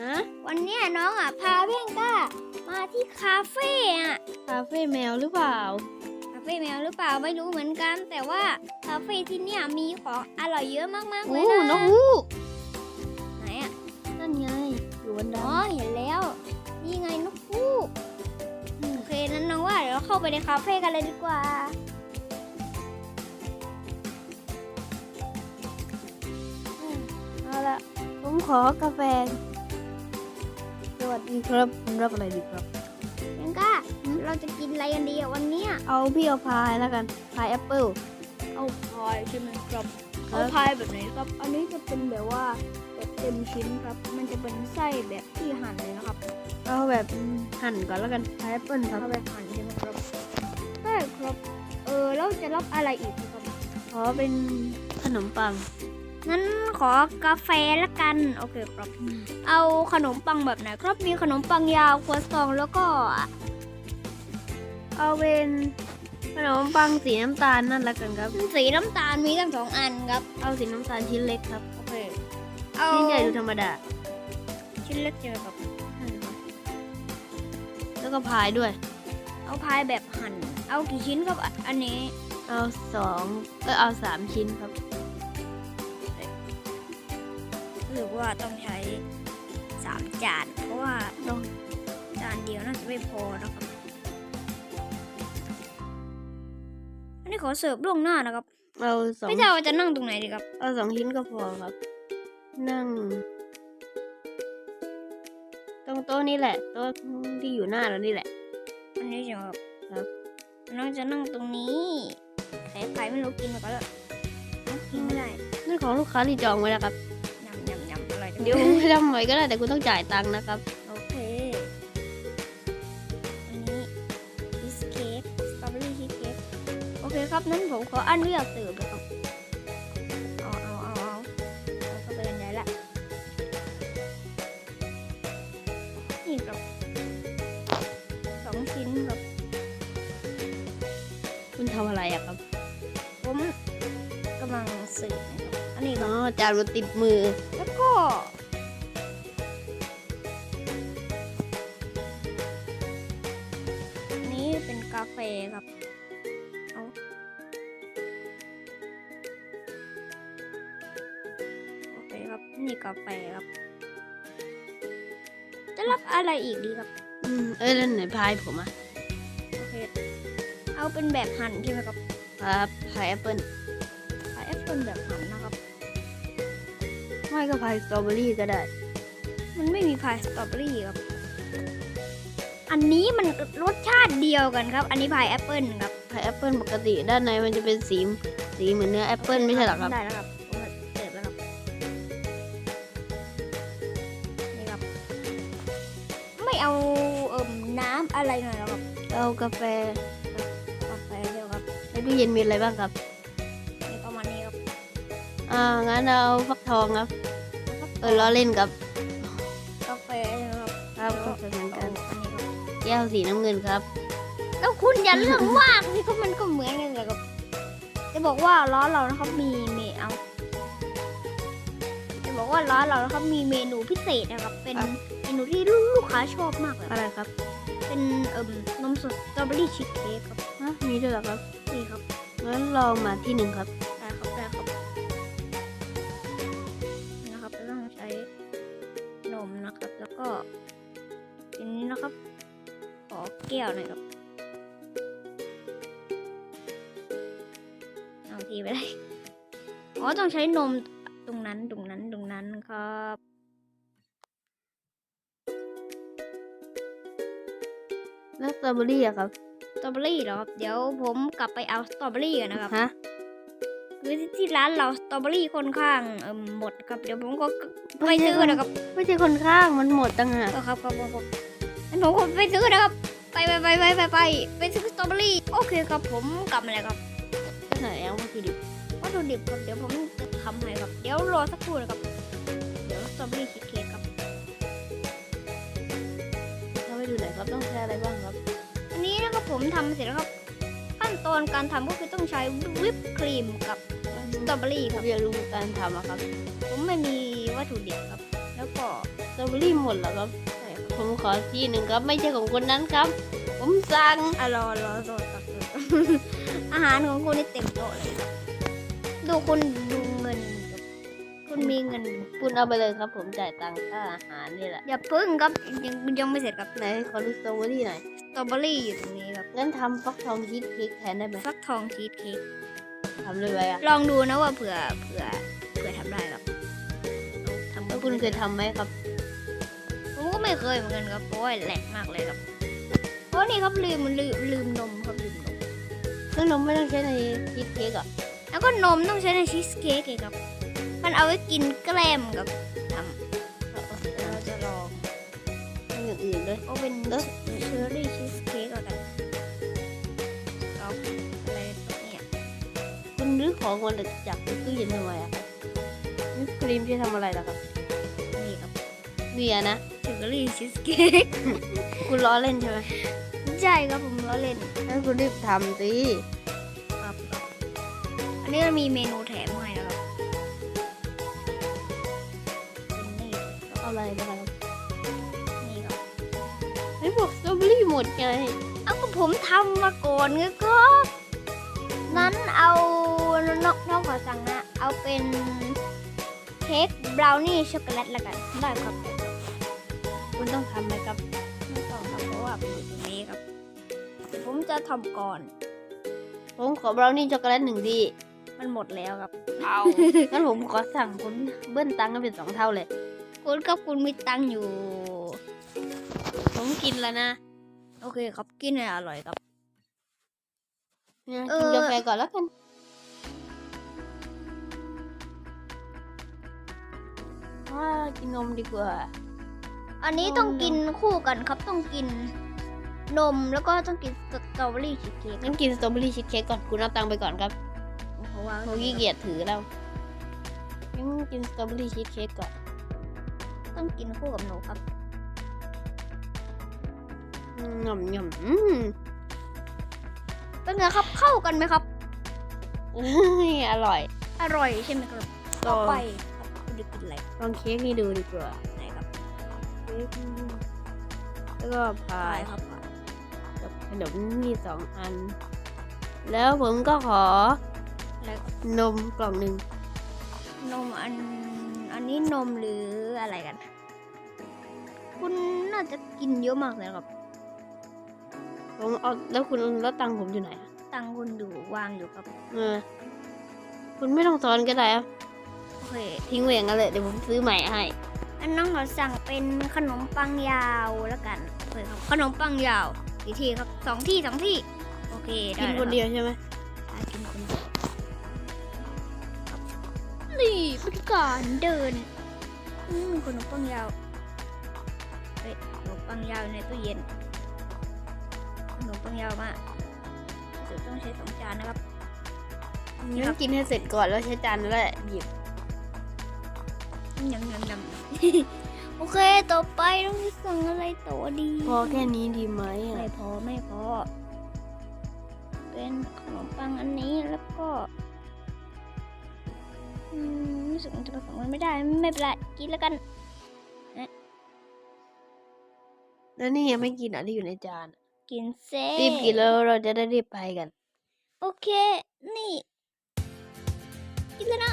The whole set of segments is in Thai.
ฮะวันเนี้ยน้องอะพาเพื่อนก้ามาที่คาเฟ่อะ คาเฟ่แมวหรือเปล่า คาเฟ่แมวหรือเปล่าไม่รู้เหมือนกัน แต่ว่าคาเฟ่ที่เนี่ยมีของอร่อยเยอะมากๆเลโอ้ยนะนกฮูกไหนอะ นั่นไง อยู่บนดาอ๋อเห็นแล้ว นี่ไงนกฮูกโอเคนั้นน้องว่าเดี๋ยวเราเข้าไปในคาเฟ่กันเลยดีกว่าเอาละ ผมขอกาแฟ สวัสดีครับผมรับอะไรดีครับเพื่อนก้าเราจะกินอะไรกันดีอะวันเนี้ยเอาพี่เอาพายแล้วกันพายแอปเปิลเอาพายใช่ไหมครับครับเอาพายแบบไหนครับ อันนี้จะเป็นแบบว่าแบบเต็มชิ้นครับ มันจะเป็นไส้แบบที่หั่นเลยนะครับ เอาแบบหั่นก่อนแล้วกันพายแอปเปิลครับเอาแบบหั่นใช่ไหมครับใช่ครับ เออแล้วจะรับอะไรอีกครับขอเป็นขนมปัง งั้นขอกาแฟละกัน โอเคครับ เอาขนมปังแบบไหนครับ มีขนมปังยาวครัวซองแล้วก็ เอาเป็นขนมปังสีน้ำตาลนั่นละกันครับ สีน้ำตาลมีทั้งสองอันครับ เอาสีน้ำตาลชิ้นเล็กครับ โอเค เอาชิ้นใหญ่ดูธรรมดา ชิ้นเล็กใช่ไหมครับ แล้วก็พายด้วย เอาพายแบบหั่น เอากี่ชิ้นครับอะอันนี้ เอาสองเออเอาสามชิ้นครับ หรือว่าต้องใช้สามจาน เพราะว่าต้องจานเดียวน่าจะไม่พอนะครับ อันนี้ขอเสิร์ฟล่วงหน้านะครับ เอาสองไม่ทราบว่าจะนั่งตรงไหนดีครับ เอาสองชิ้นก็พอครับ นั่ง ตรงโต๊ะนี้แหละโต๊ะที่อยู่หน้าเรานี่แหละ อันนี้ใช่ไหมครับครับน้องจะนั่งตรงนี้ใครใครไม่รู้กินมาก็แล้วกินไม่ได้นั่นของลูกค้าที่จองไว้แล้วครับ เดี๋ยวไม่ทำไว้ก็ได้แต่คุณต้องจ่ายตังค์นะครับ โอเค อันนี้ชีสเค้กสตรอเบอรี่ชีสเค้กโอเคครับนั้นผมขออันเลือกเสิร์ฟเลยครับเอาเอาเอาเอาเอาเข้าไปกันใหญ่ละนี่ครับสองชิ้นครับ คุณทำอะไรอะครับ ผมกำลังเสิร์ฟนะครับอันนี้คอ๋รัอบจานรถติดมือ แล้วก็ นี่กาแฟครับ จะรับอะไรอีกดีครับ อืมเอ้ยแล้วไหนพายผมอะโอเค เอาเป็นแบบหั่นใช่ไหมครับครับพายแอปเปิลขายแอปเปิลแบบหั่นนะครับ ไม่ก็พายสตรอเบอรี่ก็ได้ มันไม่มีพายสตรอเบอรี่ครับ อันนี้มันรสชาติเดียวกันครับ อันนี้พายแอปเปิลครับพายแอปเปิลปกติด้านในมันจะเป็นสีสีเหมือนเนื้อแอปเปิลไม่ใช่เหรอครับ ได้แล้วครับ กาแฟกาแฟเดียวครับในตู้เย็นมีอะไรบ้างครับนี่ประมาณนี้ครับอ่างั้นเอาฟักทองครับ เออล้อเล่นครับกาแฟใช่ไหมครับครับกาแฟเหมือนเอากันอันนี้ครับแก้วสีน้ำเงินครับ แล้วคุณอย่าเรื่องมากสิก็มันก็เหมือนกันเลยครับจะบอกว่าร้านเรานะครับมีเมเอาจะบอกว่าร้านเรานะครับมีเมนูพิเศษนะครับ เป็นครับเมนูที่ลูกค้าชอบมากเลยอะไรครับ เป็นเอ่มนมสดสตรอเบอรี่ชีสเค้กครับฮะมีด้วยเหรอครับนี่ครับงั้นลองมาที่หนึ่งครับได้ครับได้ครับนะครับเราต้องใช้นมนะครับ แล้วก็ทีนี้นะครับ ขอแก้วหน่อยครับเอาทีไปเลยอ๋อต้องใช้นมตรงนั้นตรงนั้นตรงนั้น รอเบอรี่อะครับสตรอเบอรี่เหรอครับ เดี๋ยวผมกลับไปเอาสตรอเบอรี่กันนะครับฮะคือที่ที่ร้านเราสตรอเบอรี่ค่อนข้างเอ่มหมดครับ เดี๋ยวผมก็ไปซื้อนะครับ ไม่ใช่คนข้างมันหมดตั้งหากเออครับครับครับครับงั้นผมขอไปซื้อนะครับ ไปไปไปไปไปไปไปซื้อสตรอเบอรี่ โอเคครับผมกลับมาแล้วครับก็ไหนเอาวัตถุดิบวัตถุดิบครับเดี๋ยวผมจะทำให้ครับ เดี๋ยวรอสักครู่นะครับ เดี๋ยวสตรอเบอรี่ชีสเค้กครับ เราไปดูหน่อยครับต้องใช้อะไรบ้างครับอั นนี้นะครับผมทำเสร็จแล้วครับ ขั้นตอนการทำก็คือต้องใช้วิปครีมกับสตรอเบอรี่ผครัมบอยากรู้การทำอะครับ ผมไม่มีวัตถุดิบครับฉแล้วก็สตรอเบอรี่หมดแล้วครับใช่ครับผมขอที่หนึ่งครับ ไม่ใช่ของคนนั้นครับ ผมสั่งอะรอรอรอตักเลยอาหารของคุณนี่เต็มโต๊ะเลยครับดูคุณดูเงินครับ คุณมีเงินคุณเอาไปเลยครับ ผมจ่ายตังค่าอาหารนี่แหละอย่าพึ่งครับยังยังไม่เสร็จครับไหนขอดูสตรอเบอรี่หน่อยสตรอเบอรี่อยู่ตรงนี้ครับงั้นทำฟักทองชีสเค้กแทนได้ไหมฟักทองชีสเค้กทำเลยไหมอะลองดูนะว่าเผื่อเผื่อเผื่อทำได้ครับทำแล้วคุณเคยทำไหมครับ ผมก็ไม่เคยเหมือนกันครับเพราะว่าแหลกมากเลยครับเพราะนี่ครับลืมลืมลืมนมครับลืมนมซึ่งนมไม่ต้องใช้ในชีสเค้กอะแล้วก็นมต้องใช้ในชีสเค้กเลยครับ มันเอาไว้กินแกล้มกับทำเราจะลองทำอย่างอื่นด้วยเอาเป็นเชอร์รี่ชีสเค้กแล้วกันเอาอะไรตัวเนี้ยคุณรื้อของมันจากตู้เย็นทำไมอะครับวิปครีมที่ทำอะไรล่ะครับนี่ครับเบียร์นะเชอร์รี่ชีสเค้กคุณล้อเล่นใช่ไหมใช่ครับผมล้อเล่นงั้นคุณรีบทำสิครับอันนี้มันมีเมนู อเบอรี่หมดไงเอาก็ผมทำมาก่อนไงก็นั้นเอานอกนอกขอสั่งนะ เอาเป็นเค้กบราวนี่ช็อกโกแลตละกัน ได้ครับ คุณต้องทำไหมครับ ไม่ต้องครับเพราะว่าเป็นอยู่ตรงนี้ครับ ผมจะทำก่อน ผมขอบราวนี่ช็อกโกแลตหนึ่งดี มันหมดแล้วครับ เอางั้นผมขอสั่งคุณเบิ้ลตังค์กันเป็นสองเท่าเลย คุณกับคุณมีตังค์อยู่ ผมกินแล้วนะ โอเคครับกินให้อร่อยครับ เนี่ยเอกินอกาแฟก่อนแล้วกันว่ากินนมดีกว่า อันนี้อ๋อต้องกินคู่กันครับต้องกินนมแล้วก็ต้องกินสตรอเบอรี่ชีสเค้กงั้นกินสตรอเบอรี่ชีสเค้กก่อนคุณเอาตังค์ไปก่อนครับเพราะว่าผมขี้เกียจถือแล้วงั้นกินสตรอเบอรี่ชีสเค้กก่อน ต้องกินคู่กับหนูครับ หย่อมหย่อมอืมเป็นไงครับเข้ากันไหมครับเฮ้ยอร่อย อร่อยใช่ไหมครับลต่อองไปครับคุณจะกินอะไรลองเค้กนี่ดูดีกว่าไหนครับเค้กแล้วก็พาไปยครับกับขนมนี่สองอัน แล้วผมก็ขอแล้วนมกล่องหนึ่งนมอันอันนี้นมหรืออะไรกัน คุณน่าจะกินเยอะมากเลยครับ ผมเอาแล้วคุณแล้วตังค์ผมอยู่ไหนอะตังค์คุณอยู่วางอยู่ครับ เออ คุณไม่ต้องทอนก็ได้ครับโอเค ทิ้งไว้อย่างนั้นเลยเดี๋ยวผมซื้อใหม่ให้อันน้องขอสั่งเป็นขนมปังยาวแล้วกันโอเคครับขนมปังยาวกี่ที่ครับสองที่สองที่ โอเคได้กินแล้วคนเดียวใช่ไหมครับกินคนเดียวครับนี่เป็นการเดินอืมขนมปังยาวเฮ้ยขนมปังยาวอยู่ในตู้เย็น ขนมปังยาวมาเดี๋ยวต้องใช้สองจานนะครับงั้นกินให้เสร็จก่อนแล้วใช้จานนั่นแหละหยิบยำยำยำโอเคต่อไปต้องสั่งอะไรต่อดี พอแค่นี้ดีไหมอะไม่พอไม่พอ เป็นขนมปังอันนี้แล้วก็อืมรู้สึกมันจะผสมกันไม่ได้ไม่เป็นไรกินแล้วกันแล้วนี่ยังไม่กินอะที่อยู่ในจานอะ กินเซ่รีบกินแล้วเราจะได้รีบไปกัน โอเค นี่ กินแล้วนะ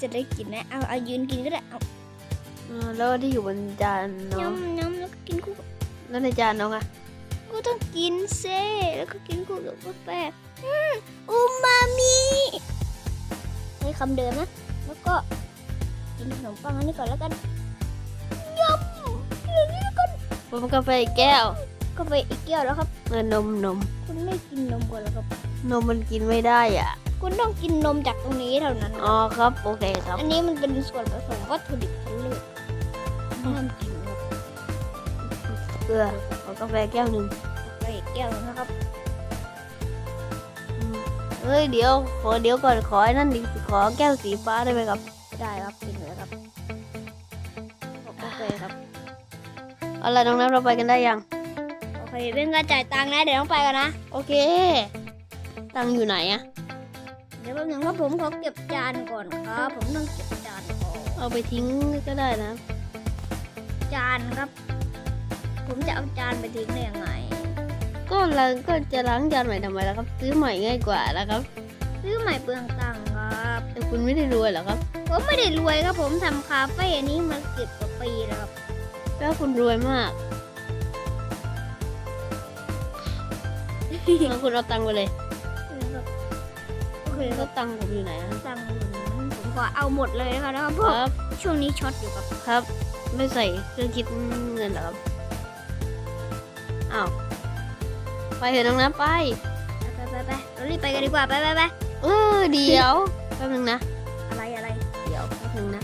จะได้กินนะ เอาเอายืนกินก็ได้ เอาเออแล้วที่อยู่บนจานน้องยำยำแล้วก็กินคู่กับแล้วในจานน้องอะก็ต้องกินเซ่แล้วก็กินคู่กับกาแฟอืมอูมามิใช้คำเดิมนะ แล้วก็กินขนมปังอันนี้ก่อนแล้วกัน ผมกาแฟอีกแก้วกาแฟอีกแก้วแล้วครับ เออนมนม คุณไม่กินนมก่อนแล้วครับ นมมันกินไม่ได้อะ คุณต้องกินนมจากตรงนี้เท่านั้นนะอ๋อครับ โอเคครับ อันนี้มันเป็นส่วนผสมวัตถุดิบชั้นเลิศห้ามกินครับเกลือขอกาแฟแก้วหนึ่งกาแฟอีกแก้วนึงนะครับอืมเฮ้ยเดี๋ยวขอเดี๋ยวก่อนขอไอ้นั่นดิขอแก้วสีฟ้าได้ไหมครับ ได้ครับกินเลยครับโอเคครับ เอาละน้องน้ำเราไปกันได้ยัง โอเคเป็นการจ่ายตังค์นะ เดี๋ยวต้องไปกันนะ โอเค ตังค์อยู่ไหนอะเดี๋ยวแป๊บนึงครับผมขอเก็บจานก่อนครับ ผมต้องเก็บจานก่อนเอเอาไปทิ้งก็ได้นะ จานครับ ผมจะเอาจานไปทิ้งได้ยังไง ก็ล้างก็จะล้างจานใหม่ทำไมล่ะครับ ซื้อใหม่ง่ายกว่านะครับซื้อใหม่เปลืองตังค์ครับ แต่คุณไม่ได้รวยเหรอครับ ผมไม่ได้รวยครับผมทำคาเฟ่นี้มาสิบกว่าปีแล้วครับ แล้วคุณรวยมากแล้วคุณเอาตังค์ไปเลยโอเคคแล้รับวตังค์ผมอยู่ไหนอะตังค์ผมก็เอาหมดเลยนะคะแล้วคเพราะรับ ช่วงนี้ช็อตอยู่กับครับ ไม่ใส่เครื่องคิดเงินเหรอครับ อ้าว ไปเถอะน้องน้ำไป ไปไปไปเรารีบไปกันดีกว่าไปไปไปเออเดี๋ยวแป๊บนึงนะ อะไรอะไร เดี๋ยวแป๊บนึงนะ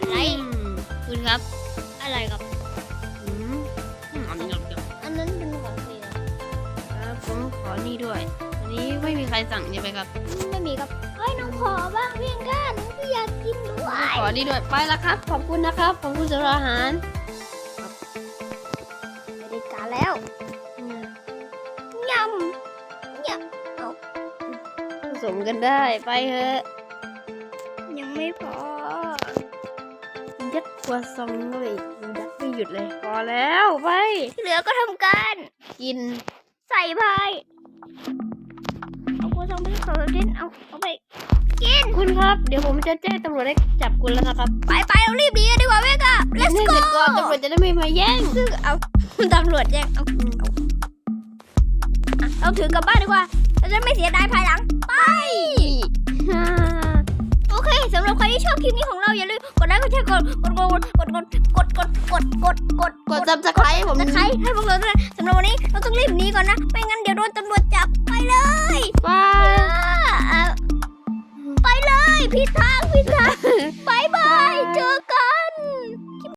อะไร อืมคุณครับ อะไรครับ นี่ด้วยอันนี้ไม่มีใครสั่งใช่ไหมครับไม่มีครับเฮ้ยน้องขอบ้างเพียงแค่น้องก็อยากกินด้วยขอนี่ด้วยไปละครับ ขอบคุณนะครับ ขอบคุณสำหรับอาหารไม่ได้การแล้วอืมยำยผสมกันได้ไปเถอะำยังไม่พอยัดครัวซองด้วยอีกยัดไม่หยุดเลยพอแล้วไปที่เหลือก็ทำการกินใส่พาย เอาโคซองไปที่เขาเล่นเอาเอาไปกินคุณครับ เดี๋ยวผมจะแจ้งตำรวจให้จับคุณแล้วนะครับไปไปเรารีบหนีกันดีกว่าแม่กะ let's นี่ go เสร็จก่อนตำรวจจะได้ไม่มาแย่งซึ่งเอาตำรวจแจ้งเอาอะเราถือกลับบ้านดีกว่าเราจะไม่เสียดายภายหลัง ชอบคลิปนี้ของเราอย่าลืมกดไลค์กดแชร์กดกดกดกดกดกดกดกดกดกดกดซับสไครต์ผมตะไคร้ให้พวกเราด้วยสำหรับวันนี้เราต้องรีบหนีก่อนนะไม่งั้นเดี๋ยวโดนตำรวจจับไปเลยไปอ่าไปเลยผิดทางผิดทางบายบ